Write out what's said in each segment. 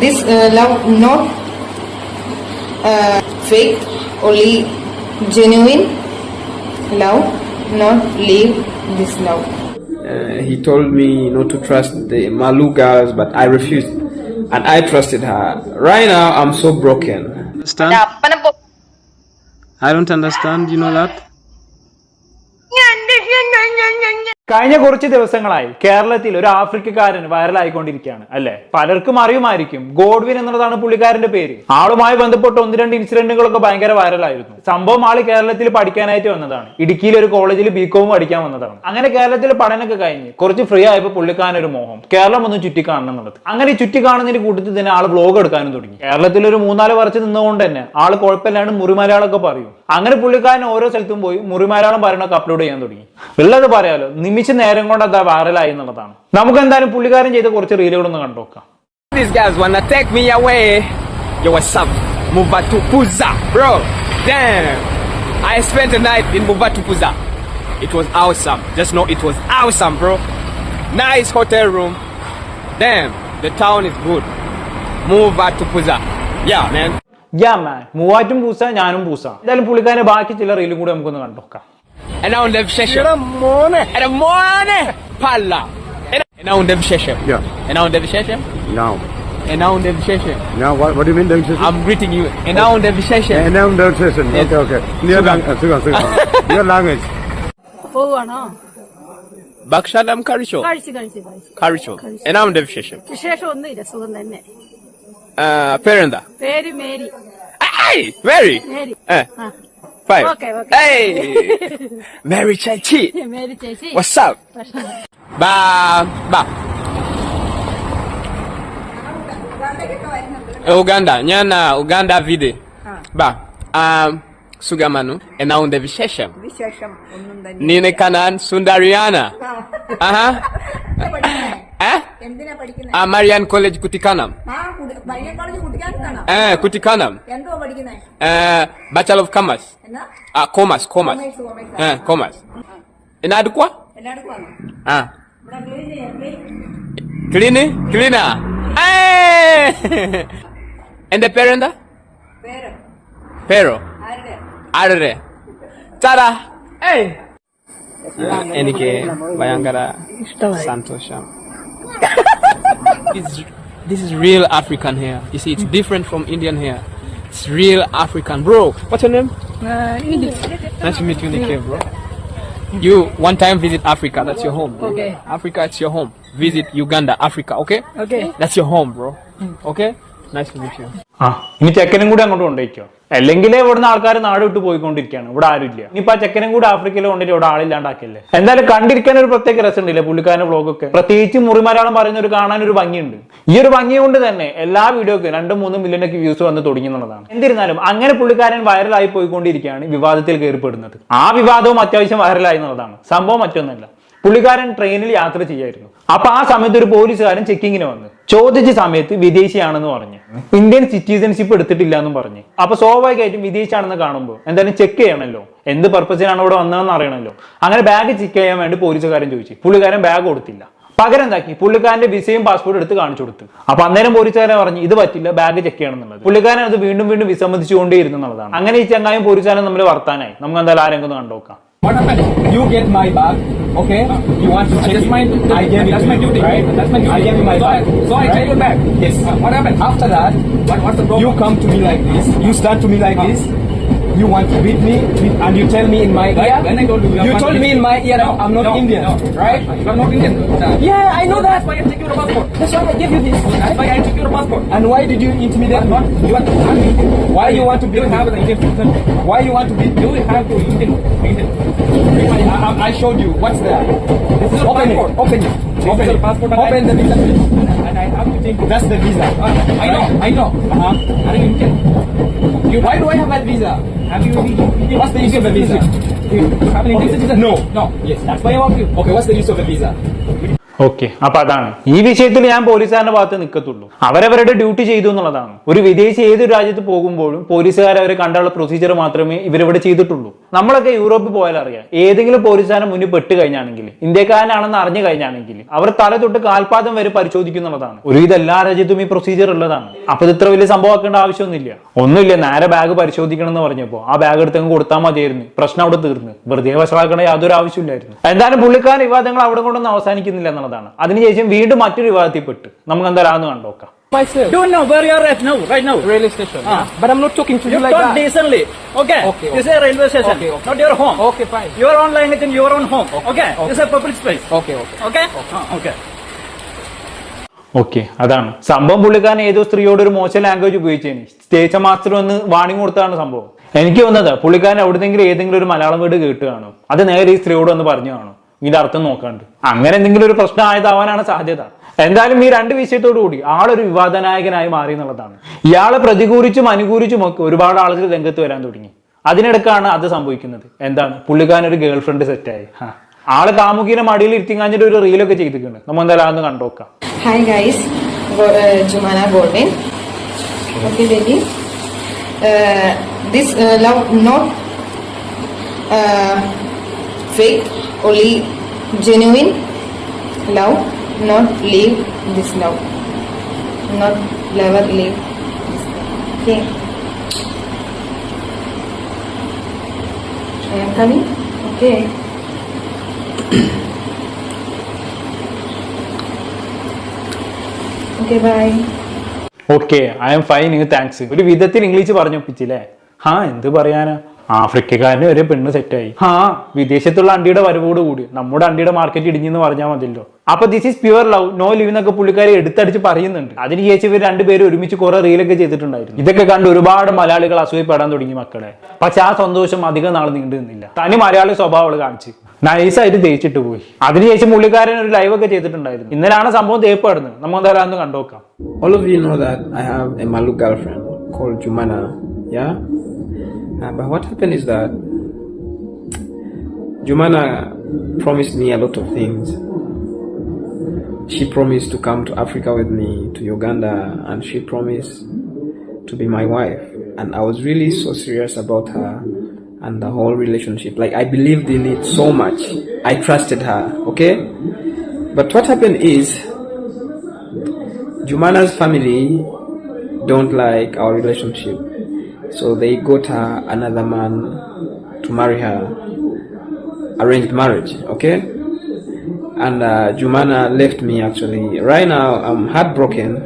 This uh, love not uh, fake, only genuine love, not leave this love. Uh, he told me not to trust the Malu girls, but I refused, and I trusted her. Right now, I'm so broken. Understand? I don't understand. You know that. കഴിഞ്ഞ കുറച്ച് ദിവസങ്ങളായി കേരളത്തിൽ ഒരു ആഫ്രിക്കക്കാരൻ വൈറലായിക്കൊണ്ടിരിക്കുകയാണ് അല്ലെ? പലർക്കും അറിയുമായിരിക്കും. Godwin എന്നുള്ളതാണ് പുള്ളിക്കാരന്റെ പേര്. ആളുമായി ബന്ധപ്പെട്ട് ഒന്ന് രണ്ട് ഇൻസിഡന്റുകളൊക്കെ ഭയങ്കര വൈറലായിരുന്നു. സംഭവം ആൾ കേരളത്തിൽ പഠിക്കാനായിട്ട് വന്നതാണ്. ഇടുക്കിയിൽ ഒരു കോളേജിൽ ബികോം പഠിക്കാൻ വന്നതാണ്. അങ്ങനെ കേരളത്തിൽ പഠനമൊക്കെ കഴിഞ്ഞ് കുറച്ച് ഫ്രീ ആയപ്പോൾ പുള്ളിക്കാരൻ ഒരു മോഹം. കേരളം ഒന്ന് ചുറ്റി കാണണം എന്നുള്ളത്. അങ്ങനെ ചുറ്റി കാണുന്നതിന് കൂട്ടത്തിൽ തന്നെ ആൾ ബ്ലോഗ് എടുക്കാനും തുടങ്ങി. കേരളത്തിൽ ഒരു മൂന്നാൽ വർഷം നിന്നുകൊണ്ട് തന്നെ ആൾ കുഴപ്പമില്ലാണ്ട് മുറിമലയാളൊക്കെ പറയും. അങ്ങനെ പുള്ളിക്കാരൻ ഓരോ സ്ഥലത്തും പോയി മുറിമാരാളം പറയണൊക്കെ അപ്ലോഡ് ചെയ്യാൻ തുടങ്ങി ഉള്ളത് പറയാലോ നിമിഷ നേരം കൊണ്ട് അതാ വൈറലായി എന്നുള്ളതാണ് നമുക്ക് എന്തായാലും പുള്ളിക്കാരൻ ചെയ്ത കുറച്ച് റീലുകളൊന്ന് കണ്ടുനോക്കാം These guys wanna take me away. Yo, what's up? Muvatupuza, bro. Damn. I spent the night in Muvatupuza. It was awesome. Just know it was awesome, bro. Nice hotel room. Damn, the town is good. Muvatupuza. Yeah, man. യാ മാൻ മൂവാറ്റും പൂസ ഞാനും പൂസ എന്തായാലും പുള്ളിക്കാരന്റെ ബാക്കി ചില റീലും കൂടി നമുക്കൊന്ന് കണ്ടോക്കാം? I'm greeting you. Uh. പോവാണോ Karisho. കഴിച്ചു കഴിച്ചു കഴിച്ചു now on the session. വിശേഷം ഒന്നുമില്ല സുഖം തന്നെ Uh, perenda. Very Mary. Hey, Mary. Mary. Eh. Ah. Five. Okay, okay. Hey. Mary Chachi. Mary Chachi. What's up? Ba ba. Uganda, nyana Uganda vide. Ah. Ba. Um Sugamanu enaunde vishesham. Vishesham. Nine kanan Sundariana. Aha. Eh? Ah. ആ പയ്യൻ college Eh, Uh. എന്നാ Ah. Commerce, commerce. Eh, Commerce. Inadukwa? എല്ലാവർക്കും വന്നു Ah. ഇവിടെ clean ചെയ്യാം clean Cleaning? Cleaner. Hey! and the parent? പേര്. ആരുടെ. Tada! Hey! എനിക്ക് ഭയങ്കര സന്തോഷം This, this is real African hair. You see, it's different from Indian hair. It's real African. Bro, what's your name? Uh, nice to meet you, Nikhil, bro. You one time visit Africa, that's your home. bro. Okay. Africa, it's your home. Visit Uganda, Africa, okay? Okay. That's your home, bro. Mm. Okay? ആ ഇനി ചെക്കനും കൂടി അങ്ങോട്ട് കൊണ്ടുപോയിക്കോ. അല്ലെങ്കിൽ ഇവിടുന്ന് ആൾക്കാർ നാട് വിട്ട് പോയിക്കൊണ്ടിരിക്കുകയാണ് ഇവിടെ ആരുമില്ല. ഇനിയിപ്പോ ആ ചെക്കനും കൂടി ആഫ്രിക്കയിൽ കൊണ്ടിട്ട് ഇവിടെ ആളില്ലാണ്ടാക്കില്ലേ എന്തായാലും കണ്ടിരിക്കാൻ ഒരു പ്രത്യേക രസമുണ്ടല്ലേ പുള്ളിക്കാരന്റെ വ്ളോഗൊക്കെ പ്രത്യേകിച്ച് മുറിമലയാളം പറയുന്ന ഒരു കാണാൻ ഒരു ഭംഗിയുണ്ട്. ഈ ഒരു ഭംഗി കൊണ്ട് തന്നെ എല്ലാ വീഡിയോക്കും രണ്ടും മൂന്നും മില്യൺ ഒക്കെ വ്യൂസ് വന്ന് തുടങ്ങി എന്നുള്ളതാണ് എന്നിരുന്നാലും അങ്ങനെ പുള്ളിക്കാരൻ വൈറലായി പോയിക്കൊണ്ടിരിക്കുകയാണ് വിവാദത്തിൽ കയറിപ്പെടുന്നത്. ആ വിവാദവും അത്യാവശ്യം വൈറലായി എന്നുള്ളതാണ്. സംഭവം മറ്റൊന്നല്ല. പുള്ളിക്കാരൻ ട്രെയിനിൽ യാത്ര ചെയ്യായിരുന്നു. അപ്പൊ ആ സമയത്ത് ഒരു പോലീസുകാരൻ ചെക്കിങ്ങിന് വന്ന്. ചോദിച്ച സമയത്ത് വിദേശിയാണെന്ന് പറഞ്ഞു. ഇന്ത്യൻ സിറ്റിസൺഷിപ്പ് എടുത്തിട്ടില്ല എന്നും പറഞ്ഞു. അപ്പൊ സ്വാഭാവികമായിട്ടും വിദേശിയാണെന്ന് കാണുമ്പോൾ എന്തായാലും ചെക്ക് ചെയ്യണമല്ലോ എന്ത് പർപ്പസിനാണ് ഇവിടെ വന്നതെന്ന് അറിയണമല്ലോ അങ്ങനെ ബാഗ് ചെക്ക് ചെയ്യാൻ വേണ്ടി പോലീസുകാരൻ ചോദിച്ചു. പുള്ളിക്കാരൻ ബാഗ് കൊടുത്തില്ല. പകരം എന്താക്കി? പുള്ളിക്കാരന്റെ വിസയും പാസ്പോർട്ട് എടുത്ത് കാണിച്ചു കൊടുത്തു. അപ്പൊ അന്നേരം പോലീസുകാരൻ പറഞ്ഞു ഇത് പറ്റില്ല ബാഗ് ചെക്ക് ചെയ്യണം എന്നുള്ളത്. പുള്ളിക്കാരൻ അത് വീണ്ടും വീണ്ടും വിസമ്മതിച്ചുകൊണ്ടേയിരുന്നു എന്നുള്ളതാണ്. അങ്ങനെ ഈ ചങ്ങായും പോലീസുകാരൻ നമ്മൾ വർത്താനായി. നമുക്ക് എന്തായാലും ആരെങ്കിലും കണ്ടോക്കാം What happened? You get my bag, okay? You want to check? That's my, I gave that's my duty, right? That's my duty. I gave you my bag. So I take it back. Yes. what happened? After that, what, what's the problem? You come to me like this. You stand to me like this. You want to beat me, and you tell me in my ear. When I told you, you told me in my ear, I'm not Indian, right? I'm not Indian. Yeah, I know that. That's why I took your passport. That's why I gave you this. That's why I took your passport. And why did you intimidate me? You want to Why you want to beat me? Have an Indian Why you want to beat me? Do we have to Indian? Indian. I, I, showed you. What's there? This is open it. Open it. Open it. Passport. Open the visa, please. And I have to take. That's the visa. I know. I know. Uh huh. Indian. You, why do I have that visa? Have you? What's the use of the visa? You have an Indian citizen? No. No. Yes. That's why I want you. Okay. What's the use of a visa? Okay. അപ്പൊ അതാണ്. ഈ വിഷയത്തിൽ ഞാൻ പോലീസുകാരുടെ ഭാഗത്ത് നിൽക്കത്തുള്ളൂ അവരവരുടെ duty ചെയ്തു എന്നുള്ളതാണ്. ഒരു വിദേശി ഏതൊരു രാജ്യത്ത് പോകുമ്പോഴും പോലീസുകാർ അവരെ കണ്ടുള്ള പ്രൊസീജിയർ മാത്രമേ ഇവരിവിടെ ചെയ്തിട്ടുള്ളൂ. നമ്മളൊക്കെ യൂറോപ്പിൽ പോയാൽ അറിയാം. ഏതെങ്കിലും പോലീസുകാരൻ മുന്നിൽ പെട്ട് കഴിഞ്ഞാണെങ്കിൽ ഇന്ത്യക്കാരനാണെന്ന് അറിഞ്ഞു കഴിഞ്ഞാണെങ്കിൽ അവർ തല തൊട്ട് കാൽപാദം വരെ പരിശോധിക്കുന്നുള്ളതാണ് ഒരുവിധ എല്ലാ രാജ്യത്തും ഈ പ്രൊസീജിയർ ഉള്ളതാണ്. അപ്പൊ ഇത് ഇത്ര വലിയ സംഭവമാക്കേണ്ട ആവശ്യമൊന്നുമില്ല. ഒന്നുമില്ല നേരെ ബാഗ് പരിശോധിക്കണം എന്ന് പറഞ്ഞപ്പോ ആ ബാഗ് എടുത്തങ്ങ് കൊടുത്താൽ മതിയായിരുന്നു. പ്രശ്നം അവിടെ തീർന്നു. വെറുതെ വഷളാക്കേണ്ട യാതൊരു ആവശ്യമില്ലായിരുന്നു എന്തായാലും പുള്ളിക്കാരൻ വിവാദങ്ങൾ അവിടെ കൊണ്ടൊന്നും അവസാനിക്കുന്നില്ല എന്നുള്ളതാണ് അതിനുശേഷം വീണ്ടും മറ്റൊരു വിവാദത്തിൽ പെട്ട് നമുക്ക് എന്തായാലും കണ്ടോക്കാം Myself. Don't know where you are at now, right now. Railway station. Ah. But I'm not talking to you, You like talk that. decently. Okay. Okay, This is a railway station, Okay, okay. not your home. Okay, fine. Your own language in your own home. Okay. This is a public space. Okay, okay. Okay. Ah, okay. Okay അതാണ് സംഭവം പുള്ളിക്കാരൻ ഏതോ സ്ത്രീയോട് ഒരു മോശം language ഉപയോഗിച്ചതിന് station master വന്ന് warning കൊടുത്താണ് സംഭവം എനിക്ക് വന്നത് പുള്ളിക്കാരൻ എവിടെന്നെങ്കിലും ഏതെങ്കിലും ഒരു മലയാളം വീട് കേട്ട് കാണും അത് നേരെ ഈ സ്ത്രീയോട് വന്ന് പറഞ്ഞു കാണും ഇതിന്റെ അർത്ഥം നോക്കാണ്ട്. അങ്ങനെ എന്തെങ്കിലും ഒരു പ്രശ്നം ആയതാവാനാണ് സാധ്യത. എന്തായാലും ഈ രണ്ട് വിഷയത്തോടു കൂടി ആളൊരു വിവാദനായകനായി മാറി എന്നുള്ളതാണ്. ഇയാളെ പ്രതികൂലിച്ചും അനുകൂലിച്ചും ഒക്കെ ഒരുപാട് ആളുകൾ രംഗത്ത് വരാൻ തുടങ്ങി. അതിനിടക്കാണ് അത് സംഭവിക്കുന്നത്. എന്താണ്? പുള്ളിക്കാരൻ ഒരു ഗേൾ ഫ്രണ്ട് സെറ്റായി ആൾ കാമുകിനെ മടിയിൽ ഇരുത്തിങ്ങാഞ്ഞിട്ട് ഒരു റീലൊക്കെ ചെയ്തിട്ടുണ്ട്. നമ്മൾ എന്തായാലും അതൊന്ന് കണ്ടോക്കാം hi guys baby. Note this uh, uh. Not leave this love. Not never leave this love. Okay. I am coming. Okay. Okay, bye. Okay I'm fine thanks ഒരു വിധത്തിൽ ഇംഗ്ലീഷ് പറഞ്ഞൊപ്പിച്ചില്ലേ ഹാ എന്ത് പറയാനാ ആഫ്രിക്കക്കാരന് വരെ പെണ്ണ് സെറ്റായി ആ വിദേശത്തുള്ള അണ്ടിയുടെ വരവോട് കൂടി. നമ്മുടെ അണ്ടിയുടെ മാർക്കറ്റ് ഇടിഞ്ഞെന്ന് പറഞ്ഞാൽ മതിയല്ലോ. അപ്പൊ this is pure love no live എന്നൊക്കെ പുള്ളിക്കാരെ എടുത്തടിച്ച് പറയുന്നുണ്ട്. അതിന് ശേഷം ഇവർ രണ്ടുപേരും ഒരുമിച്ച് കുറെ റീലൊക്കെ ചെയ്തിട്ടുണ്ടായിരുന്നു. ഇതൊക്കെ കണ്ട് ഒരുപാട് മലയാളികൾ അസൂയപ്പെടാൻ തുടങ്ങി മക്കളെ. പക്ഷെ ആ സന്തോഷം അധികം നാൾ നീണ്ടു നിന്നില്ല. തനി മലയാളി സ്വഭാവം അവൾ കാണിച്ച്. നൈസായിട്ട് തേച്ചിട്ട് പോയി. അതിനുശേഷം പുള്ളിക്കാരൻ ഒരു ലൈവ് ഒക്കെ ചെയ്തിട്ടുണ്ടായിരുന്നു. ഇന്നലാണ് സംഭവം തേപ്പാടുന്നത് നമ്മൾ എന്തായാലും കണ്ടോക്കാം All of you know that I have a Malu girlfriend called Jumana, yeah? Uh, but what happened is that Jumana promised me a lot of things. She promised to come to Africa with me, to Uganda, and she promised to be my wife. And I was really so serious about her and the whole relationship. Like, I believed in it so much. I trusted her, okay? But what happened is, Jumana's family don't like our relationship. So they got her another man to marry her. Arranged marriage, okay? And uh, Jumana left me actually. Right now, I'm heartbroken.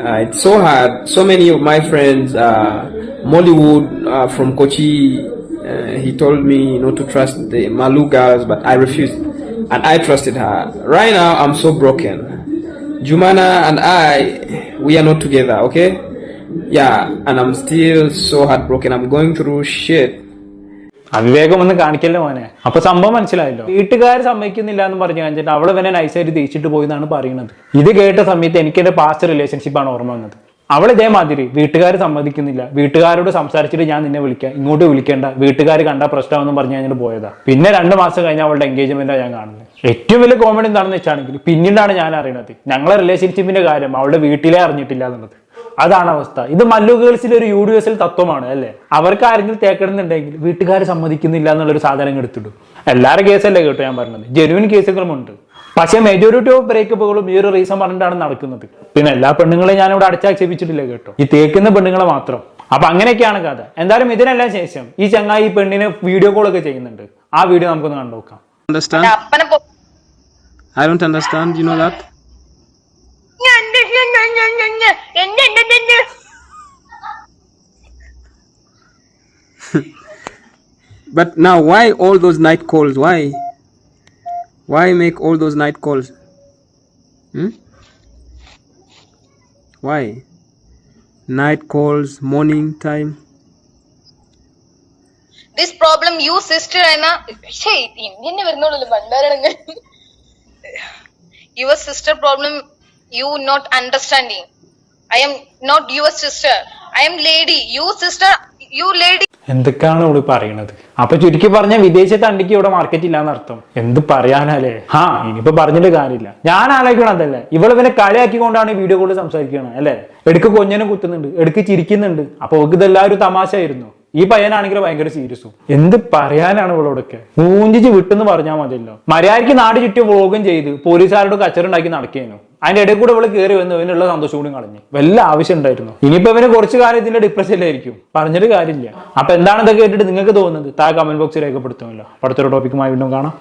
Uh, it's so hard. So many of my friends, uh, Mollywood uh, from Kochi, uh, he told me not to trust the Malu girls, but I refused. And I trusted her. Right now, I'm so broken. Jumana and I, we are not together, okay? Yeah, and I'm still so heartbroken. I'm going through shit. അവിവേകം ഒന്ന് കാണിക്കല്ലേ മോനെ? അപ്പൊ സംഭവം മനസ്സിലായല്ലോ. വീട്ടുകാർ സമ്മതിക്കുന്നില്ല എന്ന് പറഞ്ഞു കഴിഞ്ഞിട്ട് അവൾ ഇവനെ നൈസായിട്ട് തിരിച്ചിട്ട് പോയി എന്നാണ് പറയുന്നത്. ഇത് കേട്ട സമയത്ത് എനിക്ക് എന്റെ പാസ്റ്റ് റിലേഷൻഷിപ്പാണ് ഓർമ്മ വന്നത്. അവൾ ഇതേമാതിരി വീട്ടുകാർ സമ്മതിക്കുന്നില്ല. വീട്ടുകാരോട് സംസാരിച്ചിട്ട് ഞാൻ നിന്നെ വിളിക്കാം. ഇങ്ങോട്ട് വിളിക്കേണ്ട. വീട്ടുകാർ കണ്ട പ്രശ്നമെന്ന് പറഞ്ഞു കഴിഞ്ഞിട്ട് പോയതാ. പിന്നെ രണ്ട് മാസം കഴിഞ്ഞ അവളുടെ എൻഗേജ്മെന്റാണ് ഞാൻ കാണുന്നത്. ഏറ്റവും വലിയ കോമഡി എന്താണെന്ന് വെച്ചാണെങ്കിൽ പിന്നീടാണ് ഞാൻ അറിയുന്നത് ഞങ്ങളെ റിലേഷൻഷിപ്പിന്റെ കാര്യം അവളുടെ വീട്ടിലേ അറിഞ്ഞിട്ടില്ല എന്നുള്ളത്. അതാണ് അവസ്ഥ. ഇത് മല്ലു ഗേൾസിലെ ഒരു യു ഡി യൂണിവേഴ്സൽ തത്വമാണ് അല്ലേ? അവർക്ക് ആരെങ്കിലും തേക്കണമെന്നുണ്ടെങ്കിൽ വീട്ടുകാർ സമ്മതിക്കുന്നില്ല എന്നുള്ളൊരു സാധനം എടുത്തിടും. എല്ലാവരുടെ കേസല്ലേ കേട്ടോ ഞാൻ പറഞ്ഞത്. ജെനുവിൻ കേസുകളുമുണ്ട് പക്ഷെ മെജോറിറ്റി ഓഫ് ബ്രേക്കപ്പുകളും ഈ ഒരു റീസൺ പറഞ്ഞിട്ടാണ് നടക്കുന്നത്. പിന്നെ എല്ലാ പെണ്ണുങ്ങളെയും ഞാൻ ഇവിടെ അടച്ചാക്ഷേപിച്ചിട്ടില്ല കേട്ടോ? ഈ തേക്കുന്ന പെണ്ണുങ്ങളെ മാത്രം. അപ്പൊ അങ്ങനെയൊക്കെയാണ് കഥ. എന്തായാലും ഇതിനെല്ലാം ശേഷം ഈ ചങ്ങായി ഈ പെണ്ണിനെ വീഡിയോ കോൾ ഒക്കെ ചെയ്യുന്നുണ്ട്. ആ വീഡിയോ നമുക്കൊന്ന് കണ്ടുനോക്കാം. Understand I don't understand you know that? but now, why all those night calls? Why? Why make all those night calls? Hmm? Why? Night calls, morning time. This problem, you sister, Anna. Your sister problem, you not understanding. I'm not your sister I'm lady you sister you lady എന്തൊക്കെയാണ് ഇവിടെ പറയണത്? അപ്പൊ ചുരുക്കി പറഞ്ഞ വിദേശ തണ്ടിക്ക് ഇവിടെ market ഇല്ലാന്ന് അർത്ഥം. എന്ത് പറയാനല്ലേ ആ ഇനിയിപ്പോ പറഞ്ഞിട്ട് കാര്യമില്ല. ഞാൻ ആലോചിക്കണതല്ലേ ഇവൾ ഇവനെ കളിയാക്കിക്കൊണ്ടാണ് വീഡിയോ കോളിൽ സംസാരിക്കണം അല്ലേ? എടുക്ക് കൊഞ്ഞനും കുത്തുന്നുണ്ട് എടുക്ക് ചിരിക്കുന്നുണ്ട്. അപ്പൊ ഇതെല്ലാം ഒരു തമാശയായിരുന്നു. ഈ പയ്യനാണെങ്കിൽ ഭയങ്കര സീരിയസും എന്ത് പറയാനാണ് ഇവളോടൊക്കെ? മൂഞ്ചിച്ച് വിട്ടെന്ന് പറഞ്ഞാൽ മതിയല്ലോ. മര്യാദയ്ക്ക് നാട് ചുറ്റും വ്ളോഗും ചെയ്ത് പോലീസുകാരോട് കച്ചറുണ്ടാക്കി നടക്കേനു. അതിന്റെ ഇടയിൽ കൂടെ ഇവൾ കയറി വന്നു ഇവനുള്ള സന്തോഷം കൂടി കളഞ്ഞു. വല്ല ആവശ്യം ഉണ്ടായിരുന്നു? ഇനിയിപ്പോ ഇവന് കുറച്ച് കാലം ഇതിന്റെ ഡിപ്രഷനിലായിരിക്കും പറഞ്ഞിട്ട് കാര്യമില്ല. അപ്പൊ എന്താണ് ഇതൊക്കെ കേട്ടിട്ട് നിങ്ങൾക്ക് തോന്നുന്നത്? താ കമന്റ് ബോക്സിൽ രേഖപ്പെടുത്തുമല്ലോ. അടുത്തൊരു ടോപ്പിക്കുമായി വീണ്ടും കാണാം.